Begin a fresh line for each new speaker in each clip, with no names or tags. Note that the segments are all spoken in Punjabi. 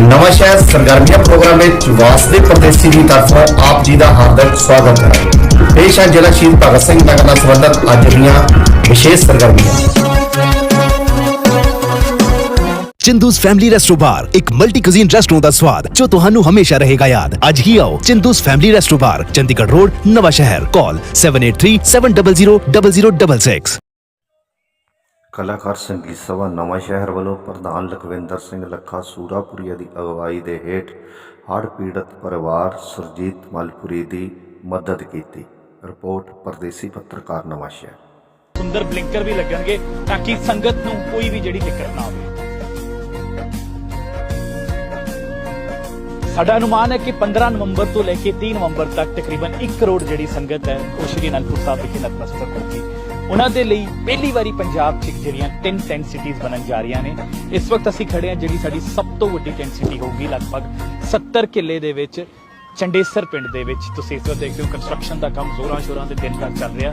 ਨਵਾਂ ਸ਼ਹਿਰ ਸਰਗਰਮੀਆਂ ਪ੍ਰੋਗਰਾਮ ਵਿੱਚ ਵਾਸਦੇ ਪ੍ਰਦੇਸ਼ੀ ਦੀ ਤਰਫੋਂ ਆਪ ਜੀ ਦਾ ਹਾਰਦਿਕ ਸਵਾਗਤ ਹੈ ਪੇਸ਼ ਹੈ ਜ਼ਿਲ੍ਹਾ ਸ਼ਹੀਦ ਭਗਤ ਸਿੰਘ ਨਗਰ ਨਾਲ ਸੰਬੰਧਿਤ ਅੱਜ ਦੀਆਂ ਵਿਸ਼ੇਸ਼ ਸਰਗਰਮੀਆਂ
ਚਿੰਦੂਸ ਫੈਮਿਲੀ ਰੈਸਟੋ ਬਾਰ ਇੱਕ ਮਲਟੀ ਕੁਜ਼ੀਨ ਰੈਸਟੋਰੈਂਟ ਦਾ ਸਵਾਦ ਜੋ ਤੁਹਾਨੂੰ ਹਮੇਸ਼ਾ ਰਹੇਗਾ ਯਾਦ ਅੱਜ ਹੀ ਆਓ Chindu's family resto bar Chandigarh road Nawan Shahr call 7837000066
ਕਲਾਕਾਰ ਸੰਗੀਤ ਸਭਾ ਨਵਾਂ ਸ਼ਹਿਰ ਵੱਲੋਂ ਪ੍ਰਧਾਨ ਲਖਵਿੰਦਰ ਸਿੰਘ ਲੱਖਾ ਸੂਰਾਪੁਰੀਆ ਦੀ ਅਗਵਾਈ ਦੇ ਹੇਠ ਹੜ੍ਹ ਪੀੜਤ ਪਰਿਵਾਰ ਸੁਰਜੀਤ ਮਲਪੁਰੀ ਦੀ ਮਦਦ ਕੀਤੀ। ਰਿਪੋਰਟ ਪਰਦੇਸੀ ਪੱਤਰਕਾਰ ਨਵਾਂ ਸ਼ਹਿਰ।
ਸੁੰਦਰ ਬਲਿੰਕਰ ਵੀ ਲੱਗਣਗੇ ਤਾਂ ਕਿ ਸੰਗਤ ਨੂੰ ਕੋਈ ਵੀ ਜਿਹੜੀ ਦਿੱਕਤ ਨਾ ਆਵੇ ਸਾਡਾ ਅਨੁਮਾਨ ਹੈ ਕਿ 15 ਨਵੰਬਰ ਤੋਂ ਲੈ ਕੇ 3 ਨਵੰਬਰ ਤੱਕ ਤਕਰੀਬਨ 1 ਕਰੋੜ ਜਿਹੜੀ ਸੰਗਤ ਹੈ, ਉਹ ਸ਼੍ਰੀ ਅਨੰਦਪੁਰ ਸਾਹਿਬ ਵਿਖੇ ਨਤਮਸਤਕ ਹੋਗੀ ਉਹਨਾਂ ਦੇ ਲਈ ਪਹਿਲੀ ਵਾਰੀ ਪੰਜਾਬ 'ਚ ਜਿਹੜੀਆਂ ਤਿੰਨ ਟੈਂਟ ਸਿਟੀਜ਼ ਬਣਨ ਜਾ ਰਹੀਆਂ ਨੇ। ਇਸ ਵਕਤ ਅਸੀਂ ਖੜੇ ਹਾਂ ਜਿਹੜੀ ਸਾਡੀ ਸਭ ਤੋਂ ਵੱਡੀ ਟੈਂਟ ਸਿਟੀ ਹੋਊਗੀ ਲਗਭਗ 70 ਕਿੱਲੇ ਦੇ ਵਿੱਚ, ਚੰਡੇਸਰ ਪਿੰਡ ਦੇ ਵਿੱਚ। ਤੁਸੀਂ ਇਸ ਵਕਤ ਦੇਖਦੇ ਹੋ ਕੰਸਟਰਕਸ਼ਨ ਦਾ ਕੰਮ ਜ਼ੋਰਾਂ ਸ਼ੋਰਾਂ ਦੇ ਦਿਨ ਤੱਕ ਚੱਲ ਰਿਹਾ।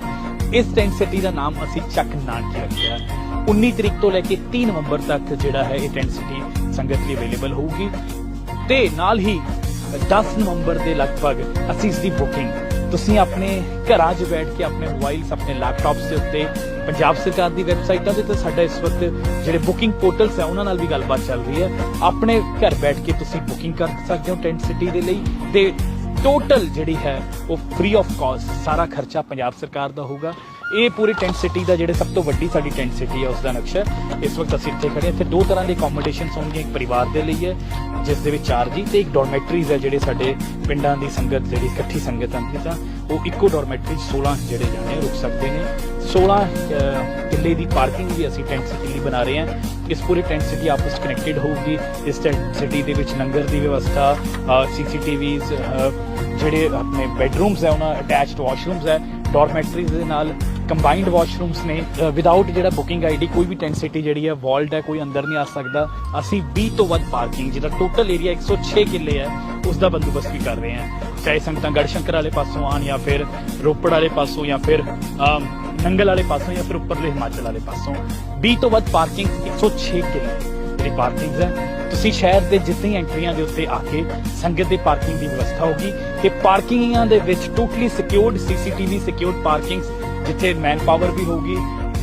ਇਸ ਟੈਂਟ ਸਿਟੀ ਦਾ ਨਾਮ ਅਸੀਂ ਚੱਕ ਨਾਨਕੀ ਰੱਖਿਆ 19 ਤਰੀਕ ਤੋਂ ਲੈ ਕੇ 3 ਨਵੰਬਰ ਤੱਕ ਜਿਹੜਾ ਹੈ ਇਹ ਟੈਂਟ ਸਿਟੀ ਸੰਗਤ ਲਈ ਅਵੇਲੇਬਲ ਹੋਊਗੀ। ਤੇ ਨਾਲ ਹੀ 10 ਨਵੰਬਰ ਦੇ ਲਗਭਗ ਅਸੀਂ ਇਸ ਦੀ ਬੁਕਿੰਗ ਤੁਸੀਂ ਆਪਣੇ ਘਰਾਂ 'ਚ ਬੈਠ ਕੇ ਆਪਣੇ ਮੋਬਾਈਲਸ, ਆਪਣੇ ਲੈਪਟਾਪਸ ਦੇ ਉੱਤੇ ਪੰਜਾਬ ਸਰਕਾਰ ਦੀ ਵੈਬਸਾਈਟਾਂ ਦੇ ਤੇ ਸਾਡਾ ਇਸ ਵਕਤ ਜਿਹੜੇ ਬੁਕਿੰਗ ਪੋਰਟਲਸ ਹੈ ਉਹਨਾਂ ਨਾਲ ਵੀ ਗੱਲਬਾਤ ਚੱਲ ਰਹੀ ਹੈ। ਆਪਣੇ ਘਰ ਬੈਠ ਕੇ ਤੁਸੀਂ ਬੁਕਿੰਗ ਕਰ ਸਕਦੇ ਹੋ ਟੈਂਟ ਸਿਟੀ ਦੇ ਲਈ। ਤੇ ਟੋਟਲ ਜਿਹੜੀ ਹੈ, ਉਹ ਫ੍ਰੀ ਆਫ ਕਾਸਟ ਸਾਰਾ ਖਰਚਾ ਪੰਜਾਬ ਸਰਕਾਰ ਦਾ ਹੋਊਗਾ। ਇਹ ਪੂਰੀ ਟੈਂਟ ਸਿਟੀ ਦਾ ਜਿਹੜੇ ਸਭ ਤੋਂ ਵੱਡੀ ਸਾਡੀ ਟੈਂਟ ਸਿਟੀ ਹੈ ਉਸ ਦਾ ਨਕਸ਼ਾ ਇਸ ਵਕਤ ਅਸੀਂ ਇੱਥੇ ਖੜੇ ਹਾਂ। ਇੱਥੇ ਦੋ ਤਰ੍ਹਾਂ ਦੇ ਅਕੋਮੋਡੇਸ਼ਨਸ ਹੋਣਗੀਆਂ, ਇੱਕ ਪਰਿਵਾਰ ਦੇ ਲਈ ਹੈ, ਜਿਸ ਦੇ ਵਿੱਚ ਚਾਰ ਜੀ, ਤੇ ਇੱਕ ਡੋਰਮੈਟਰੀਜ਼ ਹੈ ਜਿਹੜੇ ਸਾਡੇ ਪਿੰਡਾਂ ਦੀ ਸੰਗਤ, ਜਿਹੜੀ ਇਕੱਠੀ ਸੰਗਤ ਆਂਦੀ ਤਾਂ, ਉਹ ਇੱਕੋ ਡੋਰਮੈਟਰੀ 'ਚ 16 ਜਿਹੜੇ ਜਾਣੇ ਰੁਕ ਸਕਦੇ ਨੇ। 16 ਕਿੱਲੇ ਦੀ ਪਾਰਕਿੰਗ ਵੀ ਅਸੀਂ ਟੈਂਟ ਸਿਟੀ ਲਈ ਬਣਾ ਰਹੇ ਹਾਂ। ਇਸ ਪੂਰੀ ਟੈਂਟ ਸਿਟੀ ਆਪਸ ਵਿੱਚ ਕਨੈਕਟਡ ਹੋਊਗੀ। ਇਸ ਟੈਂਟ ਸਿਟੀ ਦੇ ਵਿੱਚ ਲੰਗਰ ਦੀ ਵਿਵਸਥਾ ਸੀਸੀਟੀਵੀਜ਼ ਜਿਹੜੇ ਆਪਣੇ ਬੈਡਰੂਮਸ ਹੈ, ਉਹਨਾਂ ਅਟੈਚਡ ਵਾਸ਼ਰੂਮਸ ਹੈ ਡੋਰਮੈਟਰੀਜ਼ ਦੇ ਨਾਲ ਕੰਬਾਈਨਡ ਵਾਸ਼ਰੂਮਸ ਨੇ। ਵਿਦਆਊਟ ਜਿਹੜਾ ਬੁਕਿੰਗ ਆਈਡੀ ਕੋਈ ਵੀ ਟੈਂਟ ਸਿਟੀ ਜਿਹੜੀ ਹੈ ਵਾਲਡ ਹੈ, ਕੋਈ ਅੰਦਰ ਨਹੀਂ ਆ ਸਕਦਾ। ਅਸੀਂ 20 ਤੋਂ ਵੱਧ ਪਾਰਕਿੰਗ ਜਿਹਦਾ ਟੋਟਲ ਏਰੀਆ 106 ਕਿੱਲੇ ਹੈ, ਉਸ ਦਾ ਬੰਦੋਬਸਤ ਵੀ ਕਰ ਰਹੇ ਹਾਂ। ਚਾਹੇ ਸੰਗਤਾਂ ਗੜਸ਼ੰਕਰ ਵਾਲੇ ਪਾਸੋਂ ਆਣ ਜਾਂ ਫਿਰ ਰੋਪੜ ਵਾਲੇ ਪਾਸੋਂ ਜਾਂ ਫਿਰ ਨੰਗਲ ਵਾਲੇ ਪਾਸੋਂ ਜਾਂ ਫਿਰ ਉੱਪਰਲੇ ਹਿਮਾਚਲ ਵਾਲੇ ਪਾਸੋਂ 20 ਤੋਂ ਵੱਧ ਪਾਰਕਿੰਗ 106 ਕਿੱਲੇ ਜਿਹੜੀ ਪਾਰਕਿੰਗਸ ਹੈ। ਤੁਸੀਂ ਸ਼ਹਿਰ ਦੇ ਜਿੰਨੀ ਐਂਟਰੀਆਂ ਦੇ ਉੱਤੇ ਆ ਕੇ ਸੰਗਤ ਦੀ ਪਾਰਕਿੰਗ ਦੀ ਵਿਵਸਥਾ ਹੋਗੀ ਤੇ ਪਾਰਕਿੰਗਾਂ ਦੇ ਵਿੱਚ totally secured CCTV secured parkings ਜਿੱਥੇ ਮੈਨ ਪਾਵਰ ਵੀ ਹੋਊਗੀ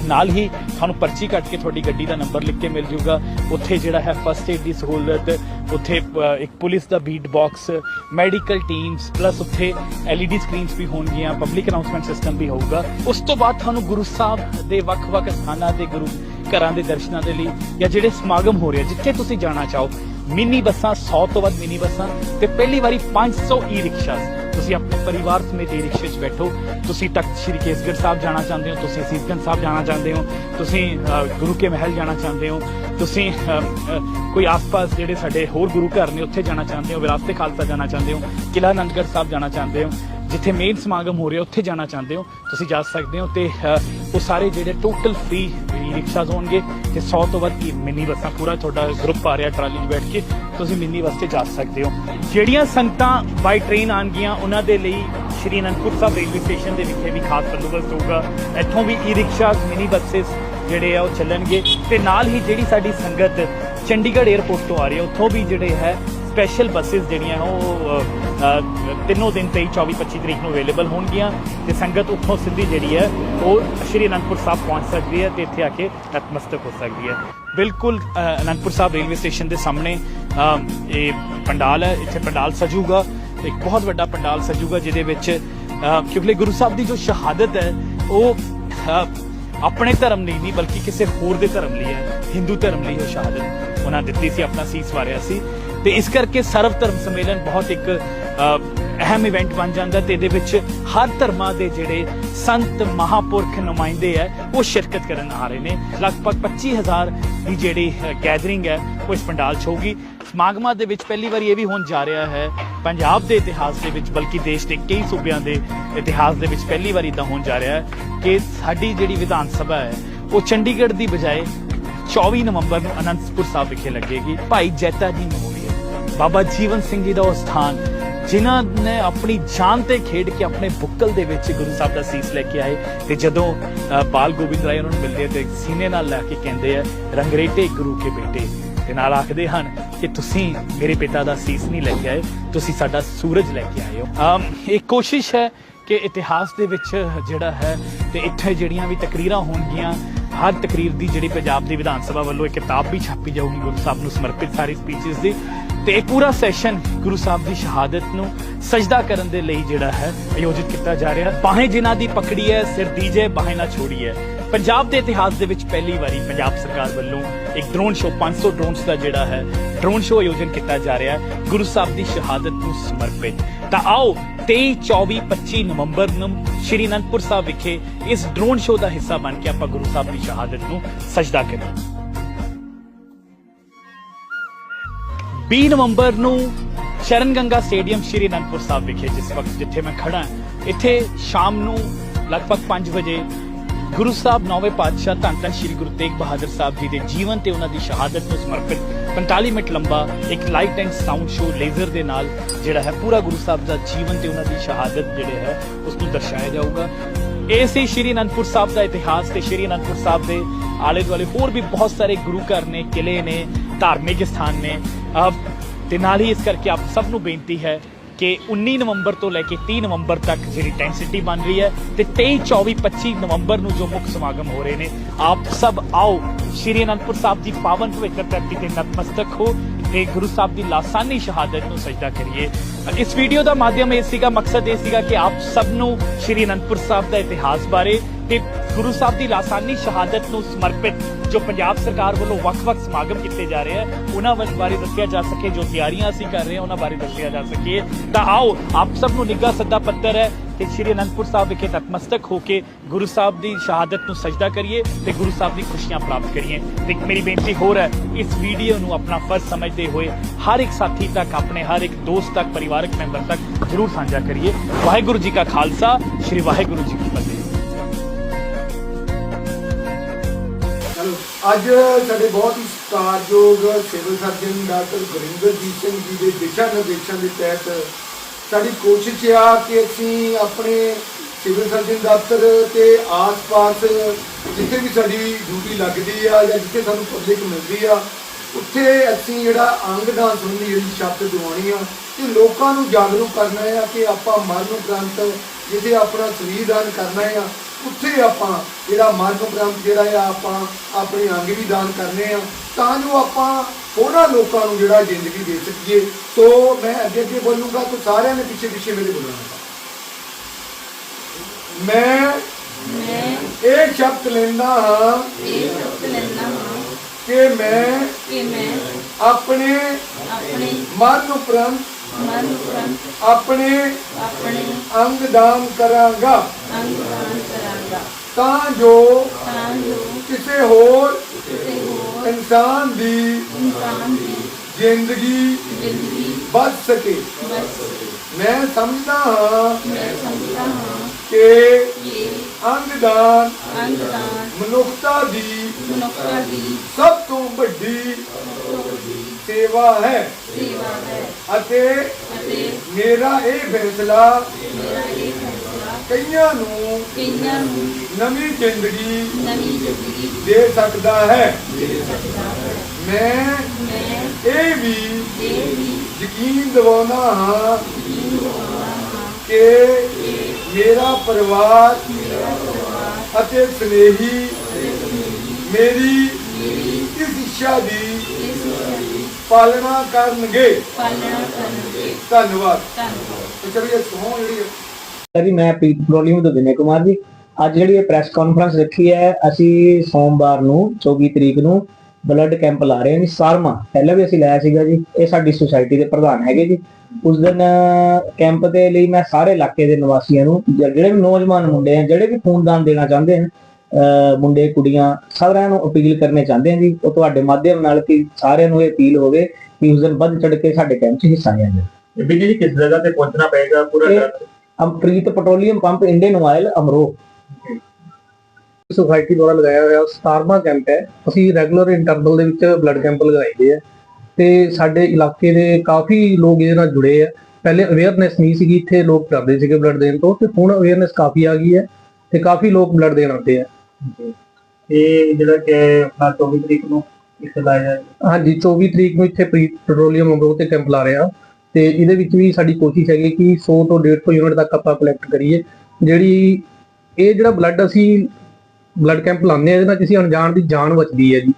ਨਾਲ ਹੀ ਤੁਹਾਨੂੰ ਪਰਚੀ ਕੱਟ ਕੇ ਤੁਹਾਡੀ ਗੱਡੀ ਦਾ ਨੰਬਰ ਲਿਖ ਕੇ ਮਿਲ ਜੂਗਾ। ਉੱਥੇ ਜਿਹੜਾ ਹੈ ਫਸਟ ਏਡ ਦੀ ਸਹੂਲਤ ਉੱਥੇ ਇੱਕ ਪੁਲਿਸ ਦਾ beat box medical teams plus ਉੱਥੇ LED ਸਕਰੀਨਸ ਵੀ ਹੋਣਗੀਆਂ ਪਬਲਿਕ ਅਨਾਉਂਸਮੈਂਟ ਸਿਸਟਮ ਵੀ ਹੋਊਗਾ। ਉਸ ਤੋਂ ਬਾਅਦ ਤੁਹਾਨੂੰ ਗੁਰੂ ਸਾਹਿਬ ਦੇ ਵੱਖ-ਵੱਖ ਸਥਾਨਾਂ ਦੇ ਗੁਰੂ ਘਰਾਂ ਦੇ ਦਰਸ਼ਨਾਂ ਦੇ ਲਈ ਜਾਂ ਜਿਹੜੇ ਸਮਾਗਮ ਹੋ ਰਹੇ ਆ, ਜਿੱਥੇ ਤੁਸੀਂ ਜਾਣਾ ਚਾਹੋ ਮਿੰਨੀ ਬੱਸਾਂ 100 ਤੋਂ ਵੱਧ ਮਿੰਨੀ ਬੱਸਾਂ ਤੇ ਪਹਿਲੀ ਵਾਰੀ 500 ਈ ਰਿਕਸ਼ਾ ਤੁਸੀਂ ਆਪਣੇ ਪਰਿਵਾਰ ਸਮੇਤ ਈ ਰਿਕਸ਼ੇ 'ਚ ਬੈਠੋ। ਤੁਸੀਂ ਤਖਤ ਸ੍ਰੀ ਕੇਸਗੜ੍ਹ ਸਾਹਿਬ ਜਾਣਾ ਚਾਹੁੰਦੇ ਹੋ, ਤੁਸੀਂ ਸੀਸਗੰਜ ਸਾਹਿਬ ਜਾਣਾ ਚਾਹੁੰਦੇ ਹੋ, ਤੁਸੀਂ ਗੁਰੂ ਕੇ ਮਹਿਲ ਜਾਣਾ ਚਾਹੁੰਦੇ ਹੋ, ਤੁਸੀਂ ਕੋਈ ਆਸ-ਪਾਸ ਜਿਹੜੇ ਸਾਡੇ ਹੋਰ ਗੁਰੂ ਘਰ ਨੇ ਉੱਥੇ ਜਾਣਾ ਚਾਹੁੰਦੇ ਹੋ, ਵਿਰਾਸਤੇ ਖਾਲਸਾ ਜਾਣਾ ਚਾਹੁੰਦੇ ਹੋ ਕਿਲਾ ਆਨੰਦਗੜ੍ਹ ਸਾਹਿਬ ਜਾਣਾ ਚਾਹੁੰਦੇ ਹੋ, ਜਿੱਥੇ ਮੇਨ ਸਮਾਗਮ ਹੋ ਰਿਹਾ ਉੱਥੇ ਜਾਣਾ ਚਾਹੁੰਦੇ ਹੋ, ਤੁਸੀਂ ਜਾ ਸਕਦੇ ਹੋ ਤੇ ਉਹ ਸਾਰੇ ਜਿਹੜੇ ਟੋਟਲ ਫ੍ਰੀ ਰਿਕਸ਼ਾਸ ਹੋਣਗੇ ਤੇ 100 ਤੋਂ ਵੱਧ ਹੀ ਮਿੰਨੀ ਬੱਸਾਂ ਪੂਰਾ ਤੁਹਾਡਾ ਗਰੁੱਪ ਆ ਰਿਹਾ, ਟਰਾਲੀ 'ਚ ਬੈਠ ਕੇ, ਤੁਸੀਂ ਮਿੰਨੀ ਬੱਸ ਤੇ ਜਾ ਸਕਦੇ ਹੋ। ਜਿਹੜੀਆਂ ਸੰਗਤਾਂ ਬਾਈ ਟ੍ਰੇਨ ਆਣਗੀਆਂ ਉਹਨਾਂ ਦੇ ਲਈ ਸ਼੍ਰੀ ਅਨੰਦਪੁਰ ਸਾਹਿਬ ਰੇਲਵੇ ਸਟੇਸ਼ਨ ਦੇ ਵਿਖੇ ਵੀ ਖਾਸ ਬੰਦੋਬਸਤ ਹੋਊਗਾ। ਇੱਥੋਂ ਵੀ ਈ ਰਿਕਸ਼ਾ ਮਿਨੀ ਬੱਸਸ ਜਿਹੜੇ ਆ ਉਹ ਚੱਲਣਗੇ ਤੇ ਨਾਲ ਹੀ ਜਿਹੜੀ ਸਾਡੀ ਸੰਗਤ ਚੰਡੀਗੜ੍ਹ 에ਅਰਪੋਰਟ ਤੋਂ ਆ ਰਹੀ ਹੈ, ਉੱਥੋਂ ਵੀ ਜਿਹੜੇ ਹੈ ਸਪੈਸ਼ਲ ਬੱਸਸ ਜਿਹੜੀਆਂ ਉਹ ਤਿੰਨੋਂ ਦਿਨ 23 24 25 ਤਰੀਕ ਨੂੰ ਅਵੇਲੇਬਲ ਹੋਣਗੀਆਂ ਤੇ ਸੰਗਤ ਉੱਥੋਂ ਸਿੱਧੀ ਜਿਹੜੀ ਹੈ ਉਹ ਸ਼੍ਰੀ ਅਨੰਦਪੁਰ ਸਾਹਿਬ ਪਹੁੰਚ ਸਕਦੀ ਹੈ ਤੇ ਇੱਥੇ ਆ ਕੇ ਨਤਮਸਤਕ ਹੋ ਸਕਦੀ ਹੈ। ਬਿਲਕੁਲ ਅਨੰਦਪੁਰ ਸਾਹਿਬ ਰੇਲਵੇ ਸਟੇਸ਼ਨ ਦੇ ਸਾਹਮਣੇ ਇਹ ਪੰਡਾਲ ਹੈ, ਇੱਥੇ ਪੰਡਾਲ ਸਜੂਗਾ ਇੱਕ ਬਹੁਤ ਵੱਡਾ ਪੰਡਾਲ ਸਜੂਗਾ, ਜਿਹਦੇ ਵਿੱਚ ਕਿਉਂਕਿ ਗੁਰੂ ਸਾਹਿਬ ਦੀ ਜੋ ਸ਼ਹਾਦਤ ਹੈ, ਉਹ ਆਪਣੇ ਧਰਮ ਲਈ ਨਹੀਂ, ਬਲਕਿ ਕਿਸੇ ਹੋਰ ਦੇ ਧਰਮ ਲਈ ਹੈ, ਹਿੰਦੂ ਧਰਮ ਲਈ ਉਹ ਸ਼ਹਾਦਤ ਉਹਨਾਂ ਦਿੱਤੀ ਸੀ, ਆਪਣਾ ਸੀਸ ਵਾਰਿਆ ਸੀ। ਤੇ ਇਸ ਕਰਕੇ ਸਰਵ ਧਰਮ ਸੰਮੇਲਨ ਬਹੁਤ ਇੱਕ ਅਹਿਮ ਇਵੈਂਟ ਬਣ ਜਾਂਦਾ ਤੇ ਇਹਦੇ ਵਿੱਚ ਹਰ ਧਰਮਾਂ ਦੇ ਜਿਹੜੇ ਸੰਤ ਮਹਾਪੁਰਖ ਨੁਮਾਇੰਦੇ ਹੈ, ਉਹ ਸ਼ਿਰਕਤ ਕਰਨ ਆ ਰਹੇ ਨੇ। ਲਗਭਗ 25000 ਦੀ ਜਿਹੜੀ ਗੈਦਰਿੰਗ ਹੈ, ਉਹ ਇਸ ਪੰਡਾਲ 'ਚ ਹੋਊਗੀ। ਸਮਾਗਮਾਂ ਦੇ ਵਿੱਚ ਪਹਿਲੀ ਵਾਰੀ ਇਹ ਵੀ ਹੋਣ ਜਾ ਰਿਹਾ ਹੈ। ਪੰਜਾਬ ਦੇ ਇਤਿਹਾਸ ਦੇ ਵਿੱਚ, ਬਲਕਿ ਦੇਸ਼ ਦੇ ਕਈ ਸੂਬਿਆਂ ਦੇ ਇਤਿਹਾਸ ਦੇ ਵਿੱਚ ਪਹਿਲੀ ਵਾਰੀ ਤਾਂ ਹੋਣ ਜਾ ਰਿਹਾ ਹੈ ਕਿ ਸਾਡੀ ਜਿਹੜੀ ਵਿਧਾਨ ਸਭਾ ਹੈ, ਉਹ ਚੰਡੀਗੜ੍ਹ ਦੀ ਬਜਾਏ 24 ਨਵੰਬਰ ਨੂੰ ਅਨੰਦਪੁਰ ਸਾਹਿਬ ਵਿਖੇ ਲੱਗੇਗੀ। ਭਾਈ ਜੈਤਾ ਜੀ ਮੈਮੋਰੀਅਲ ਬਾਬਾ ਜੀਵਨ ਸਿੰਘ ਜੀ ਦਾ ਉਹ ਸਥਾਨ, ਜਿਨ੍ਹਾਂ ਨੇ ਆਪਣੀ ਜਾਨ ਤੇ ਖੇਡ ਕੇ ਆਪਣੇ ਬੁੱਕਲ ਦੇ ਵਿੱਚ ਗੁਰੂ ਸਾਹਿਬ ਦਾ ਸੀਸ ਲੈ ਕੇ ਆਏ ਤੇ ਜਦੋਂ ਬਾਲ ਗੋਬਿੰਦ ਰਾਏ ਉਹਨਾਂ ਨੂੰ ਮਿਲਦੇ ਆ ਤੇ ਸੀਨੇ ਨਾਲ ਲੈ ਕੇ ਕਹਿੰਦੇ ਆ, ਰੰਗਰੇਟੇ ਗੁਰੂ ਕੇ ਬੇਟੇ। ਤੇ ਨਾਲ ਆਖਦੇ ਹਨ ਕਿ ਤੁਸੀਂ ਮੇਰੇ ਪਿਤਾ ਦਾ ਸੀਸ ਨਹੀਂ ਲੈ ਕੇ ਆਏ, ਤੁਸੀਂ ਸਾਡਾ ਸੂਰਜ ਲੈ ਕੇ ਆਏ ਹੋ। ਅਮ, ਇਹ ਕੋਸ਼ਿਸ਼ ਹੈ ਕਿ ਇਤਿਹਾਸ ਦੇ ਵਿੱਚ ਜਿਹੜਾ ਹੈ ਤੇ ਇੱਥੇ ਜਿਹੜੀਆਂ ਵੀ ਤਕਰੀਰਾਂ ਹੋਣਗੀਆਂ, ਹਰ ਤਕਰੀਰ ਦੀ ਜਿਹੜੀ ਪੰਜਾਬ ਦੀ ਵਿਧਾਨ ਸਭਾ ਵੱਲੋਂ ਇੱਕ ਕਿਤਾਬ ਵੀ ਛਾਪੀ ਜਾਊਗੀ ਗੁਰੂ ਸਾਹਿਬ ਨੂੰ ਸਮਰਪਿਤ ਸਾਰੀ ਸਪੀਚਸ ਦੀ। ਤੇ ਇਹ ਪੂਰਾ ਸੈਸ਼ਨ ਗੁਰੂ ਸਾਹਿਬ ਦੀ ਸ਼ਹਾਦਤ ਨੂੰ ਸਜਦਾ ਕਰਨ ਦੇ ਲਈ ਜਿਹੜਾ ਹੈ ਆਯੋਜਿਤ ਕੀਤਾ ਜਾ ਰਿਹਾ। ਹੈ ਬਾਹੇ ਜਿਨ੍ਹਾਂ ਦੀ ਪਕੜੀ ਹੈ, ਸਿਰ ਦੀਜੇ, ਬਾਹੇ ਨਾ ਛੋੜੀ ਹੈ। ਪੰਜਾਬ ਦੇ ਇਤਿਹਾਸ ਦੇ ਵਿੱਚ ਪਹਿਲੀ ਵਾਰੀ ਪੰਜਾਬ ਸਰਕਾਰ ਵੱਲੋਂ ਇੱਕ ਡਰੋਨ ਸ਼ੋਅ 500 ਡਰੋਨਸ ਦਾ ਜਿਹੜਾ ਹੈ ਡਰੋਨ ਸ਼ੋਅ ਆਯੋਜਨ ਕੀਤਾ ਜਾ ਰਿਹਾ ਹੈ। ਗੁਰੂ ਸਾਹਿਬ ਦੀ ਸ਼ਹਾਦਤ ਨੂੰ ਸਮਰਪਿਤ। ਤਾਂ ਆਓ 23 24 25 ਨਵੰਬਰ ਨੂੰ ਸ਼੍ਰੀ ਅਨੰਦਪੁਰ ਸਾਹਿਬ ਵਿਖੇ ਇਸ ਡਰੋਨ ਸ਼ੋਅ ਦਾ ਹਿੱਸਾ ਬਣ ਕੇ ਆਪਾਂ ਗੁਰੂ ਸਾਹਿਬ ਦੀ ਸ਼ਹਾਦਤ ਨੂੰ ਸਜਦਾ ਕਰੀਏ। 20 ਨਵੰਬਰ ਨੂੰ ਸ਼ਰਨ ਗੰਗਾ ਸਟੇਡੀਅਮ ਸ਼੍ਰੀ ਅਨੰਦਪੁਰ ਸਾਹਿਬ ਵਿਖੇ, ਜਿਸ ਵਕਤ ਜਿੱਥੇ ਮੈਂ ਖੜਾ ਇੱਥੇ ਸ਼ਾਮ ਨੂੰ ਲਗਭਗ 5 ਵਜੇ ਗੁਰੂ ਸਾਹਿਬ ਨੌਵੇਂ ਪਾਤਸ਼ਾਹ ਧੰਨ ਧੰਨ ਸ਼੍ਰੀ ਗੁਰੂ ਤੇਗ ਬਹਾਦਰ ਸਾਹਿਬ ਜੀ ਦੇ ਜੀਵਨ ਤੇ ਉਹਨਾਂ ਦੀ ਸ਼ਹਾਦਤ ਨੂੰ ਸਮਰਪਿਤ 45 ਮਿੰਟ ਲੰਬਾ ਇੱਕ light and sound show laser ਦੇ ਨਾਲ ਜਿਹੜਾ ਹੈ ਪੂਰਾ ਗੁਰੂ ਸਾਹਿਬ ਦਾ ਜੀਵਨ ਤੇ ਉਹਨਾਂ ਦੀ ਸ਼ਹਾਦਤ ਜਿਹੜੇ ਹੈ, ਉਸ ਨੂੰ ਦਰਸਾਇਆ ਜਾਊਗਾ। ਇਹ ਸੀ ਸ਼੍ਰੀ ਅਨੰਦਪੁਰ ਸਾਹਿਬ ਦਾ ਇਤਿਹਾਸ ਤੇ ਸ਼੍ਰੀ ਅਨੰਦਪੁਰ ਸਾਹਿਬ ਦੇ ਆਲੇ ਦੁਆਲੇ ਹੋਰ ਵੀ ਬਹੁਤ ਸਾਰੇ ਗੁਰੂ ਘਰ ਨੇ, ਕਿਲੇ ਨੇ, ਧਾਰਮਿਕ ਸਥਾਨ ਨੇ। ਤੇ ਨਾਲ ਹੀ ਇਸ ਕਰਕੇ ਆਪ ਸਭ ਨੂੰ ਬੇਨਤੀ ਹੈ ਕਿ 19 ਨਵੰਬਰ ਤੋਂ ਲੈ ਕੇ 30 ਨਵੰਬਰ ਤੱਕ ਜਿਹੜੀ ਟੈਂਸਿਟੀ ਬਣ ਰਹੀ ਹੈ ਤੇ 23 24 25 ਨਵੰਬਰ ਨੂੰ ਜੋ ਮੁੱਖ ਸਮਾਗਮ ਹੋ ਰਹੇ ਨੇ, ਆਪ ਸਭ ਆਓ। ਸ਼੍ਰੀ ਅਨੰਦਪੁਰ ਸਾਹਿਬ ਦੀ ਪਾਵਨ ਪਵਿੱਤਰ ਧਰਤੀ ਤੇ ਨਤਮਸਤਕ ਹੋ ਤੇ ਗੁਰੂ ਸਾਹਿਬ ਦੀ ਲਾਸਾਨੀ ਸ਼ਹਾਦਤ ਨੂੰ ਸਜਦਾ ਕਰੀਏ। ਇਸ ਵੀਡੀਓ ਦਾ ਮਾਧਿਅਮ ਇਹ ਸੀਗਾ, ਮਕਸਦ ਇਹ ਸੀਗਾ ਕਿ ਆਪ ਸਭ ਨੂੰ ਸ਼੍ਰੀ ਅਨੰਦਪੁਰ ਸਾਹਿਬ ਦਾ ਇਤਿਹਾਸ ਬਾਰੇ ਤੇ ਗੁਰੂ ਸਾਹਿਬ ਦੀ ਲਾਸਾਨੀ ਸ਼ਹਾਦਤ ਨੂੰ ਸਮਰਪਿਤ ਜੋ ਪੰਜਾਬ ਸਰਕਾਰ ਵੱਲੋਂ ਵੱਖ-ਵੱਖ ਸਮਾਗਮ ਕੀਤੇ ਜਾ ਰਹੇ ਆ, ਉਹਨਾਂ ਵੱਲ ਬਾਰੇ ਦੱਸਿਆ ਜਾ ਸਕੇ, ਜੋ ਤਿਆਰੀਆਂ ਅਸੀਂ ਕਰ ਰਹੇ ਹਾਂ, ਉਹਨਾਂ ਬਾਰੇ ਦੱਸਿਆ ਜਾ ਸਕੇ। ਤਾਂ ਆਓ, ਆਪ ਸਭ ਨੂੰ ਨਿੱਘਾ ਸੱਦਾ ਪੱਤਰ ਹੈ ਕਿ ਸ਼੍ਰੀ ਅਨੰਦਪੁਰ ਸਾਹਿਬ ਵਿਖੇ ਨਤਮਸਤਕ ਹੋ ਕੇ ਗੁਰੂ ਸਾਹਿਬ ਦੀ ਸ਼ਹਾਦਤ ਨੂੰ ਸਜਦਾ ਕਰੀਏ ਤੇ ਗੁਰੂ ਸਾਹਿਬ ਦੀ ਖੁਸ਼ੀਆਂ ਪ੍ਰਾਪਤ ਕਰੀਏ। ਤੇ ਇੱਕ ਮੇਰੀ ਬੇਨਤੀ ਹੋਰ ਹੈ, ਇਸ ਵੀਡੀਓ ਨੂੰ ਆਪਣਾ ਫਰਜ਼ ਸਮਝਦੇ ਹੋਏ ਹਰ ਇੱਕ ਸਾਥੀ ਤੱਕ, ਆਪਣੇ ਹਰ ਇੱਕ ਦੋਸਤ ਤੱਕ, ਪਰਿਵਾਰਕ ਮੈਂਬਰ ਤੱਕ ਜ਼ਰੂਰ ਸਾਂਝਾ ਕਰੀਏ। ਵਾਹਿਗੁਰੂ ਜੀ ਕਾ ਖਾਲਸਾ, ਸ਼੍ਰੀ ਵਾਹਿਗੁਰੂ ਜੀ ਕੀ ਫਤਿਹ।
ਅੱਜ ਸਾਡੇ ਬਹੁਤ ਹੀ ਸਤਿਕਾਰਯੋਗ civil surgeon doctor Gurinderjit Singh ji ਦੇ ਦਿਸ਼ਾ ਨਿਰਦੇਸ਼ਾਂ ਦੇ ਤਹਿਤ ਸਾਡੀ ਕੋਸ਼ਿਸ਼ ਆ ਕਿ ਅਸੀਂ ਆਪਣੇ ਸਿਵਲ ਸਰਜਨ ਦਫ਼ਤਰ ਤੇ ਆਸ-ਪਾਸ ਜਿੱਥੇ ਵੀ ਸਾਡੀ ਡਿਊਟੀ ਲੱਗਦੀ ਆ ਜਾਂ ਜਿੱਥੇ ਸਾਨੂੰ ਪਬਲਿਕ ਮਿਲਦੀ ਆ, ਉੱਥੇ ਅਸੀਂ ਜਿਹੜਾ ਅੰਗ ਦਾਨ ਸੰਬੰਧੀ ਜਿਹੜੀ ਛੱਤ ਦਿਵਾਉਣੀ ਆ, ਤੇ ਲੋਕਾਂ ਨੂੰ ਜਾਗਰੂਕ ਕਰਨਾ ਆ ਕਿ ਆਪਾਂ ਮਰਨ ਉਪਰੰਤ ਜਿੱਥੇ ਆਪਣਾ ਸਰੀਰ ਦਾਨ ਕਰਨਾ ਆ ਉੱਥੇ ਆਪਾਂ ਜਿਹੜਾ ਮਰਨ ਉਪਰੰਤ ਜਿਹੜਾ ਆ ਆਪਾਂ ਆਪਣੇ ਅੰਗ ਵੀ ਦਾਨ ਕਰਨੇ ਆ ਤਾਂ ਜੋ ਆਪਾਂ ਹੋਰਾਂ ਲੋਕਾਂ ਨੂੰ ਜਿਹੜਾ ਜ਼ਿੰਦਗੀ ਦੇ ਸਕੀਏ। ਸੋ ਮੈਂ ਅੱਗੇ ਅੱਗੇ ਬੋਲੂੰਗਾ ਤਾਂ ਸਾਰਿਆਂ ਨੇ ਪਿੱਛੇ ਪਿੱਛੇ ਮੇਰੇ ਬੋਲਣਾ ਮੈਂ ਇਹ ਸ਼ਬਦ ਲੈਂਦਾ ਹਾਂ
ਇਹ ਸ਼ਬਦ ਲੈਂਦਾ ਹਾਂ
ਕਿ ਮੈਂ
ਕਿ ਮੈਂ
ਆਪਣੇ
ਆਪਣੇ
ਮਰਨ ਉਪਰੰਤ
ਮਨ ਉਪਰੰਤ
ਆਪਣੇ
ਆਪਣੇ
ਅੰਗ ਦਾਨ ਕਰਾਂਗਾ।
ਅੰਗ ਦਾਨ ਕਰਾਂਗਾ
ਤਾਂ ਜੋ
ਤਾਂ ਜੋ
ਕਿਸੇ ਹੋਰ
ਕਿਸੇ ਹੋਰ
ਇਨਸਾਨ ਦੀ
ਇਨਸਾਨ ਦੀ
ਜ਼ਿੰਦਗੀ
ਜ਼ਿੰਦਗੀ
ਬਚ ਸਕੇ। ਮੈਂ ਸਮਝਦਾ ਹਾਂ
ਮੈਂ ਸਮਝਦਾ ਹਾਂ
ਕਿ
ਕਿ
ਅੰਗ ਦਾਨ
ਅੰਗ ਦਾਨ
ਮਨੁੱਖਤਾ ਦੀ
ਮਨੁੱਖਤਾ ਦੀ
ਸਭ ਤੋਂ ਵੱਡੀ ਸੇਵਾ ਹੈ।
ਸੇਵਾ ਹੈ।
ਅਤੇ
ਅਤੇ
ਮੇਰਾ ਇਹ ਫੈਸਲਾ
ਮੇਰਾ ਇਹ ਫੈਸਲਾ
ਕਈਆਂ ਨੂੰ
ਕਈਆਂ ਨੂੰ
ਨਵੀਂ ਜ਼ਿੰਦਗੀ
ਨਵੀਂ ਜ਼ਿੰਦਗੀ
ਦੇ ਸਕਦਾ ਹੈ।
ਦੇ ਸਕਦਾ ਹੈ।
ਮੈਂ
ਮੈਂ
ਇਹ ਵੀ
ਇਹ ਵੀ
ਯਕੀਨ ਦਿਵਾਉਣਾ ਹਾਂ ਕਿ ਮੇਰਾ ਪਰਿਵਾਰ ਅਤੇ ਸਨੇਹੀ ਮੇਰੀ ਇਸ ਇੱਛਾ ਦੀ ਪਾਲਣਾ ਕਰਨਗੇ।
ਪਾਲਣਾ ਕਰਨਗੇ।
ਧੰਨਵਾਦ।
ਧੰਨਵਾਦ।
ਤੇ ਚਲੋ ਇਹ ਸੋਹ ਜਿਹੜੀ
ਜੀ ਮੈਂ ਪੀਟ ਪੈਟਰੋਲੀਅਮ ਤੋਂ ਵਿਨੈ ਕੁਮਾਰ ਜੀ। ਅੱਜ ਜਿਹੜੀ ਇਹ ਪ੍ਰੈਸ ਕਾਨਫਰੰਸ ਰੱਖੀ ਹੈ ਅਸੀਂ ਸੋਮਵਾਰ ਨੂੰ 24 ਤਰੀਕ ਨੂੰ ਬਲੱਡ ਕੈਂਪ ਲਾ ਰਹੇ ਹਾਂ ਜੀ ਸਾਰਮਾ। ਪਹਿਲਾਂ ਵੀ ਅਸੀਂ ਲਾਇਆ ਸੀਗਾ ਜੀ ਇਹ ਸਾਡੀ ਸੁਸਾਇਟੀ ਦੇ ਪ੍ਰਧਾਨ ਹੈਗੇ ਜੀ। ਉਸ ਦਿਨ ਕੈਂਪ ਦੇ ਲਈ ਮੈਂ ਸਾਰੇ ਇਲਾਕੇ ਦੇ ਨਿਵਾਸੀਆਂ ਨੂੰ ਜ- ਜਿਹੜੇ ਵੀ ਨੌਜਵਾਨ ਮੁੰਡੇ ਆ ਜਿਹੜੇ ਵੀ ਖੂਨਦਾਨ ਦੇਣਾ ਚਾਹੁੰਦੇ ਹਨ ਮੁੰਡੇ ਕੁੜੀਆਂ ਸਾਰਿਆਂ ਨੂੰ ਅਪੀਲ ਕਰਨੇ ਚਾਹੁੰਦੇ ਹਾਂ ਜੀ ਉਹ ਤੁਹਾਡੇ ਮਾਧਿਅਮ ਨਾਲ ਕਿ ਸਾਰਿਆਂ ਨੂੰ ਇਹ ਅਪੀਲ ਹੋਵੇ ਕਿ ਉਸ ਦਿਨ ਵੱਧ ਚੜ ਕੇ ਸਾਡੇ ਕੈਂਪ 'ਚ ਹਿੱਸਾ ਲੈਣ
ਬਿਜਲੀ ਜੀ ਕਿਸ ਜਗ੍ਹਾ ਤੇ ਪਹੁੰਚਣਾ ਪਏਗਾ ਪੂਰਾ
Ampreet petroleum pump Indian oil Amro.
Society ਦੁਆਰਾ ਲਗਾਇਆ ਹੋਇਆ ਸਟਾਰਮਾ ਕੈਂਪ ਹੈ। ਅਸੀਂ ਰੈਗੂਲਰ ਇੰਟਰਵਲ ਦੇ ਵਿੱਚ ਬਲੱਡ ਕੈਂਪ ਲਗਾਈਦੇ ਆ ਤੇ ਸਾਡੇ ਇਲਾਕੇ ਦੇ ਕਾਫੀ ਲੋਕ ਇਹਦੇ ਨਾਲ ਜੁੜੇ ਆ ਪਹਿਲੇ ਅਵੇਅਰਨੈਸ ਨਹੀਂ ਸੀਗੀ ਇੱਥੇ ਲੋਕ ਕਰਦੇ ਸੀਗੇ ਬਲੱਡ ਦੇਣ ਤੋਂ ਤੇ ਹੁਣ ਅਵੇਅਰਨੈਸ ਕਾਫੀ ਆ ਗਈ ਹੈ ਤੇ ਕਾਫੀ ਲੋਕ ਬਲੱਡ ਦੇਣ ਆਉਂਦੇ ਆ
ਇਹ ਜਿਹੜਾ ਕਿ ਆਪਣਾ 24 ਤਰੀਕ ਨੂੰ ਇੱਥੇ ਲਾਇਆ
ਹਾਂਜੀ 24 ਤਰੀਕ ਨੂੰ ਇੱਥੇ ਪੈਟਰੋਲੀਅਮ ਅਮਰੋਹ ਤੇ ਕੈਂਪ ਲਾ ਰਿਹਾ ਤੇ ਇਹਦੇ ਵਿੱਚ ਵੀ ਸਾਡੀ ਕੋਸ਼ਿਸ਼ ਹੈਗੀ ਕਿ 100 ਤੋਂ 150 ਯੂਨਿਟ ਤੱਕ ਆਪਾਂ ਕਲੈਕਟ ਕਰੀਏ। ਜਿਹੜੀ ਇਹ ਜਿਹੜਾ ਬਲੱਡ ਅਸੀਂ ਬਲੱਡ ਕੈਂਪ ਲਾਉਂਦੇ ਆ ਇਹਦੇ ਨਾਲ ਕਿਸੇ ਅਣਜਾਣ ਦੀ ਜਾਨ ਬਚਦੀ ਹੈ ਜੀ।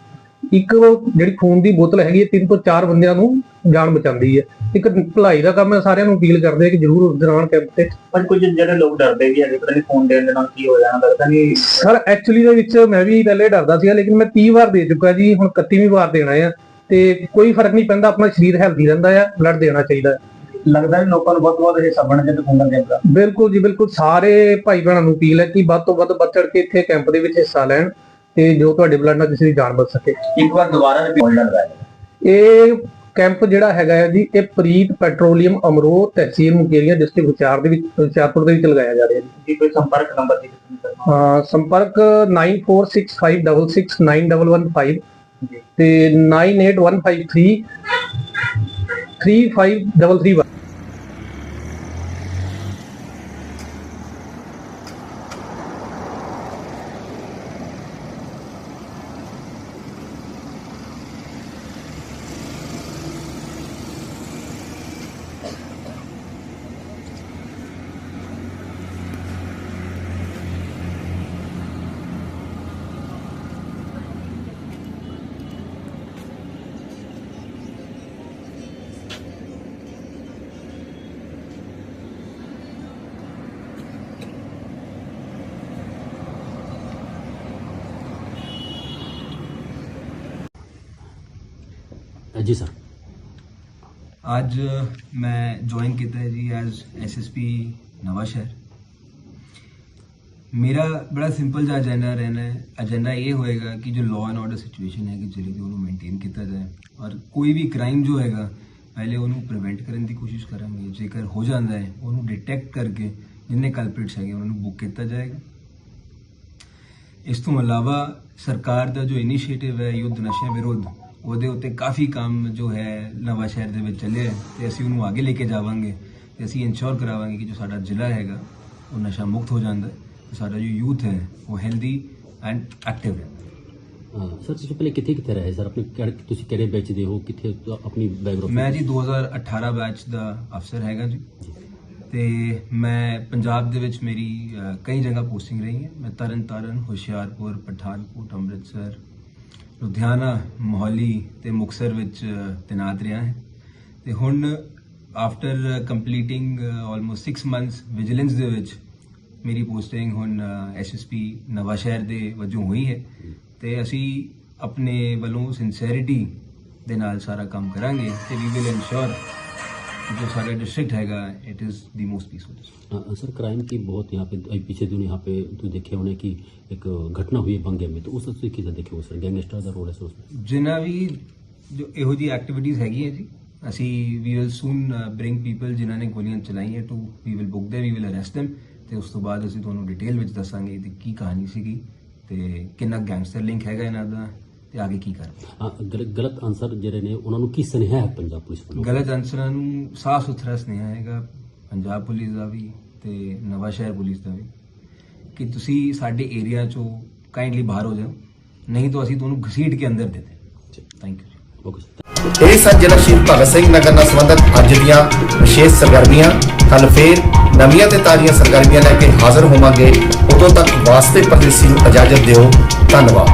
ਇੱਕ ਜਿਹੜੀ ਖੂਨ ਦੀ ਬੋਤਲ ਹੈਗੀ ਹੈ ਤਿੰਨ ਤੋਂ ਚਾਰ ਬੰਦਿਆਂ ਨੂੰ ਜਾਨ ਬਚਾਉਂਦੀ ਹੈ। ਇੱਕ ਭਲਾਈ ਦਾ ਕੰਮ ਹੈ ਸਾਰਿਆਂ ਨੂੰ ਅਪੀਲ ਕਰਦੇ ਆ ਕਿ ਜ਼ਰੂਰ ਉਸ ਦੌਰਾਨ ਕੈਂਪ ਤੇ
ਪਰ ਕੁਝ ਜਿਹੜੇ ਲੋਕ ਡਰਦੇ ਵੀ ਹੈਗੇ ਪਤਾ ਨਹੀਂ ਫੋਨ ਦੇਣ ਦੇ ਨਾਲ ਕੀ ਹੋ ਜਾਣਾ ਲੱਗਦਾ ਨਹੀਂ
ਸਰ ਐਕਚੁਅਲੀ ਦੇ ਵਿੱਚ ਮੈਂ ਵੀ ਪਹਿਲੇ ਡਰਦਾ ਸੀਗਾ ਲੇਕਿਨ ਮੈਂ 30 ਵਾਰ ਦੇ ਚੁੱਕਾ ਜੀ ਹੁਣ 31ਵੀਂ ਵਾਰ ਦੇਣਾ ਆ। ਤੇ ਕੋਈ ਫ਼ਰਕ ਨਹੀਂ ਪੈਂਦਾ ਆਪਣਾ ਸਰੀਰ ਹੈਲਦੀ ਰਹਿੰਦਾ ਆ ਬਲੱਡ ਦੇਣਾ ਚਾਹੀਦਾ ਹੈ।
ਲੱਗਦਾ ਵੀ ਲੋਕਾਂ ਨੂੰ ਬਹੁਤ ਬਹੁਤ ਹਿੱਸਾ ਬਣਨ ਜੇ ਖੂਨ ਕੈਂਪ ਦਾ।
ਬਿਲਕੁਲ ਜੀ ਬਿਲਕੁਲ। ਸਾਰੇ ਭਾਈ ਭੈਣਾਂ ਨੂੰ ਅਪੀਲ ਹੈ ਕਿ ਵੱਧ ਤੋਂ ਵੱਧ ਵੱਧ ਚੜ ਕੇ ਇੱਥੇ ਕੈਂਪ ਦੇ ਵਿੱਚ ਹਿੱਸਾ ਲੈਣ ਤੇ ਜੋ ਤੁਹਾਡੇ ਬਲੱਡ ਨਾਲ ਕਿਸੇ ਦੀ ਜਾਨ ਬਚ ਸਕੇ।
ਇੱਕ ਵਾਰ ਦੁਬਾਰਾ ਬੋਲਣਾ ਲਗਾਇਆ
ਇਹ ਕੈਂਪ ਜਿਹੜਾ ਹੈਗਾ ਹੈ ਜੀ ਇਹ ਪ੍ਰੀਤ ਪੈਟਰੋਲੀਅਮ ਅਮਰੋਹ ਤਹਿਸੀਲ ਮੁਕੇਰੀਆਂ ਡਿਸਟ੍ਰਿਕਟ ਹੁਸ਼ਿਆਰ ਦੇ ਵਿੱਚ ਹੁਸ਼ਿਆਰਪੁਰ ਦੇ ਵਿੱਚ ਲਗਾਇਆ ਜਾ ਰਿਹਾ ਜੀ।
ਜੀ ਕੋਈ ਸੰਪਰਕ ਨੰਬਰ ਦੀ
ਹਾਂ ਸੰਪਰਕ 9465669115 ਤੇ 98153 3533
ਜੀ ਸਰ।
ਅੱਜ ਮੈਂ ਜੁਆਇਨ ਕੀਤਾ ਹੈ ਜੀ ਐਜ਼ ਐਸਐਸਪੀ ਨਵਾਂ ਸ਼ਹਿਰ। ਮੇਰਾ ਬੜਾ ਸਿੰਪਲ ਜਿਹਾ ਏਜੰਡਾ ਰਹਿਣਾ ਹੈ। ਏਜੰਡਾ ਇਹ ਹੋਏਗਾ ਕਿ ਜੋ ਲਾਅ ਐਂਡ ਆਰਡਰ ਸਿਚੁਏਸ਼ਨ ਹੈ ਕਿ ਜਿਹੜੀ ਉਹਨੂੰ ਮੇਨਟੇਨ ਕੀਤਾ ਜਾਏ। ਔਰ ਕੋਈ ਵੀ ਕ੍ਰਾਈਮ ਜੋ ਹੈਗਾ, ਪਹਿਲੇ ਉਹਨੂੰ ਪ੍ਰੀਵੈਂਟ ਕਰਨ ਦੀ ਕੋਸ਼ਿਸ਼ ਕਰਾਂਗੇ। ਜੇਕਰ ਹੋ ਜਾਂਦਾ ਹੈ, ਉਹਨੂੰ ਡਿਟੈਕਟ ਕਰਕੇ ਜਿੰਨੇ ਕਲਪ੍ਰਿਟਸ ਹੈਗੇ, ਉਹਨਾਂ ਨੂੰ ਬੁੱਕ ਕੀਤਾ ਜਾਏਗਾ। ਇਸ ਤੋਂ ਇਲਾਵਾ ਸਰਕਾਰ ਦਾ ਜੋ ਇਨੀਸ਼ੀਏਟਿਵ ਹੈ, ਯੁੱਧ ਨਸ਼ਿਆਂ ਵਿਰੁੱਧ ਉਹਦੇ ਉੱਤੇ ਕਾਫੀ ਕੰਮ ਜੋ ਹੈ ਨਵਾਂ ਸ਼ਹਿਰ ਦੇ ਵਿੱਚ ਚੱਲਿਆ ਹੈ ਤੇ ਅਸੀਂ ਉਹਨੂੰ ਅੱਗੇ ਲੈ ਕੇ ਜਾਵਾਂਗੇ ਤੇ ਅਸੀਂ ਇਨਸ਼ੋਰ ਕਰਾਵਾਂਗੇ ਕਿ ਜੋ ਸਾਡਾ ਜ਼ਿਲ੍ਹਾ ਹੈਗਾ ਉਹ ਨਸ਼ਾ ਮੁਕਤ ਹੋ ਜਾਂਦਾ ਹੈ ਤੇ ਸਾਡਾ ਜੋ ਯੂਥ ਹੈ ਉਹ ਹੈਲਦੀ ਐਂਡ ਐਕਟਿਵ ਰਹਿੰਦਾ ਹੈ।
ਸਰ ਤੁਸੀਂ ਪਹਿਲੇ ਕਿੱਥੇ ਕਿੱਥੇ ਰਹੇ ਸਰ? ਆਪਣੇ ਕਿਹੜੇ- ਤੁਸੀਂ ਕਿਹੜੇ ਬੈਚ ਦੇ ਹੋ? ਕਿੱਥੇ ਆਪਣੀ ਬੈਕਗ੍ਰਾਉਂਡ
ਮੈਂ ਜੀ 2018 ਬੈਚ ਦਾ ਅਫਸਰ ਹੈਗਾ ਜੀ। ਤੇ ਮੈਂ ਪੰਜਾਬ ਦੇ ਵਿੱਚ ਮੇਰੀ ਅ, ਕਈ ਜਗ੍ਹਾ ਪੋਸਟਿੰਗ ਰਹੀ ਹੈ ਮੈਂ ਤਰਨ ਤਾਰਨ ਹੁਸ਼ਿਆਰਪੁਰ ਪਠਾਨਕੋਟ ਅੰਮ੍ਰਿਤਸਰ ਲੁਧਿਆਣਾ, ਮੋਹਾਲੀ ਤੇ ਮੁਕਸਰ ਵਿੱਚ ਤੈਨਾਤ ਰਿਹਾ ਹੈ। ਤੇ ਹੁਣ after completing almost 6 months vigilance ਦੇ ਵਿੱਚ ਮੇਰੀ ਪੋਸਟਿੰਗ ਹੁਣ ਐਸਐਸਪੀ ਨਵਾਂ ਸ਼ਹਿਰ ਦੇ ਵਜੋਂ ਹੋਈ ਹੈ। ਤੇ ਅਸੀਂ ਆਪਣੇ ਵੱਲੋਂ ਸਿੰਸੈਰਿਟੀ ਦੇ ਨਾਲ ਸਾਰਾ ਕੰਮ ਕਰਾਂਗੇ ਤੇ ਵੀ ਵਿਲ ਇਨਸ਼ੋਰ जो सारा डिस्ट्रिक्ट हैगा it is the most peaceful
sir crime की बहुत यहाँ पे अभी पीछे दिन यहाँ पे तो देखे होने की एक घटना हुई है बंगे में तो उस उससे किधर देखे हो सर गैंगस्टर का रोल है सर उसमें
ਜਿਨ੍ਹਾਂ ਵੀ ਜੋ ਇਹੋ ਜੀ ਐਕਟੀਵਿਟੀਜ਼ ਹੈਗੀਆਂ ਜੀ ਅਸੀਂ ਵੀ ਵਿਲ ਸੂਨ ਬ੍ਰਿੰਗ ਪੀਪਲ ਜਿਨ੍ਹਾਂ ਨੇ ਗੋਲੀਆਂ ਚਲਾਈਆਂ ਟੂ ਵੀ ਵਿਲ ਬੁੱਕ ਦੇ ਵੀ ਵਿਲ ਅਰੈਸਟ them ਤੇ ਉਸ ਤੋਂ ਬਾਅਦ ਅਸੀਂ ਤੁਹਾਨੂੰ ਡਿਟੇਲ ਵਿੱਚ ਦੱਸਾਂਗੇ ਕਿ ਕੀ ਕਹਾਣੀ ਸੀਗੀ ਤੇ ਕਿੰਨਾ ਗੈਂਗਸਟਰ ਲਿੰਕ ਹੈਗਾ ਇਹਨਾਂ ਦਾ ਤੇ ਆਗੇ ਕੀ
ਕਰਦੇ? ਅ, ਗਲਤ ਆਨਸਰ ਜਿਹੜੇ ਨੇ ਉਹਨਾਂ ਨੂੰ ਕੀ ਸੁਨੇਹਾ ਹੈ ਪੰਜਾਬ ਪੁਲਿਸ ਵੱਲੋਂ?
ਗਲਤ ਅਨਸਰਾਂ ਨੂੰ ਸਾਫ਼ ਸੁਥਰਾ ਸੁਨੇਹਾ ਹੈਗਾ ਪੰਜਾਬ ਪੁਲਿਸ ਦਾ ਵੀ ਤੇ ਨਵਾਂ ਸ਼ਹਿਰ ਪੁਲਿਸ ਦਾ ਵੀ ਕਿ ਤੁਸੀਂ ਸਾਡੇ ਏਰੀਆ ਚੋਂ ਕਾਈਂਡਲੀ ਬਾਹਰ ਹੋ ਜਾਓ ਨਹੀਂ ਤਾਂ ਅਸੀਂ ਤੁਹਾਨੂੰ ਘਸੀਟ ਕੇ ਅੰਦਰ ਦੇ ਦੇ ਥੈਂਕ ਯੂ
ਇਹ ਸਨ ਜਨਕ ਸ਼ਹੀਦ ਭਗਤ ਸਿੰਘ ਨਗਰ ਨਾਲ ਸੰਬੰਧਿਤ ਅੱਜ ਦੀਆਂ ਵਿਸ਼ੇਸ਼ ਸਰਗਰਮੀਆਂ ਕੱਲ ਫੇਰ ਨਵੀਆਂ ਤੇ ਤਾਜ਼ੀਆਂ ਸਰਗਰਮੀਆਂ ਲੈ ਕੇ ਹਾਜ਼ਰ ਹੋਵਾਂਗੇ। ਉਦੋਂ ਤੱਕ ਵਾਸਤੇ ਪਰਦੇਸੀ ਨੂੰ ਇਜਾਜ਼ਤ ਦਿਓ। ਧੰਨਵਾਦ।